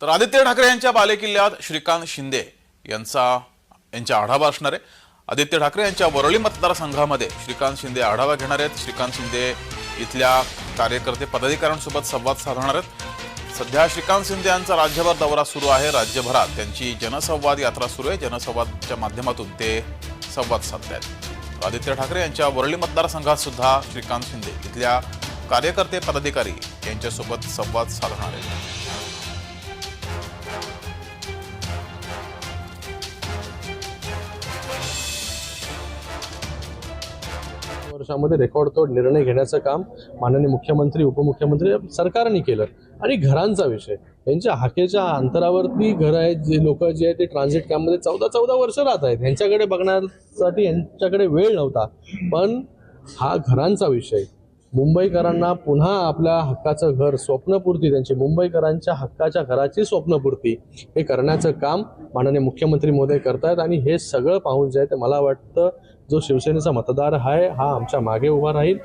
तर आदित्य ठाकरे यांच्या बालेकिल्ल्यात श्रीकांत शिंदे यांचा यांचा आढावा असणार आहे. आदित्य ठाकरे यांच्या वरळी मतदारसंघामध्ये श्रीकांत शिंदे आढावा घेणार आहेत. श्रीकांत शिंदे इथल्या कार्यकर्ते पदाधिकाऱ्यांसोबत संवाद साधणार आहेत. सध्या श्रीकांत शिंदे यांचा राज्यभर दौरा सुरू आहे. राज्यभरात त्यांची जनसंवाद यात्रा सुरू आहे. जनसंवादच्या माध्यमातून ते संवाद साधले आहेत आदित्य ठाकरे यांच्या वरळी मतदारसंघात सुद्धा श्रीकांत शिंदे इथल्या कार्यकर्ते पदाधिकारी यांच्यासोबत संवाद साधणार आहेत. वर्षामध्ये रेकॉर्डतोड निर्णय घेण्याचं काम माननीय मुख्यमंत्री उपमुख्यमंत्री सरकारने केलं. आणि घरांचा विषय. यांच्या हाकेच्या अंतरावरती घर आहेत जे लोक जे आहेत ते ट्रान्झिट कॅम्पमध्ये चौदा चौदा वर्ष राहत आहेत. यांच्याकडे बघण्यासाठी यांच्याकडे वेळ नव्हता. पण हा घरांचा विषय. मुंबईकरांना पुन्हा आपल्या हक्काचं घर स्वप्नपूर्ती त्यांची. मुंबईकरांच्या हक्काच्या घराची स्वप्नपूर्ती. हे करण्याचं काम माननीय मुख्यमंत्री महोदय करतायत आणि हे सगळं पाहून जे आहे ते मला वाटतं जो शिवसेनेचा मतदार आहे हा आमच्या मागे उभा राहील.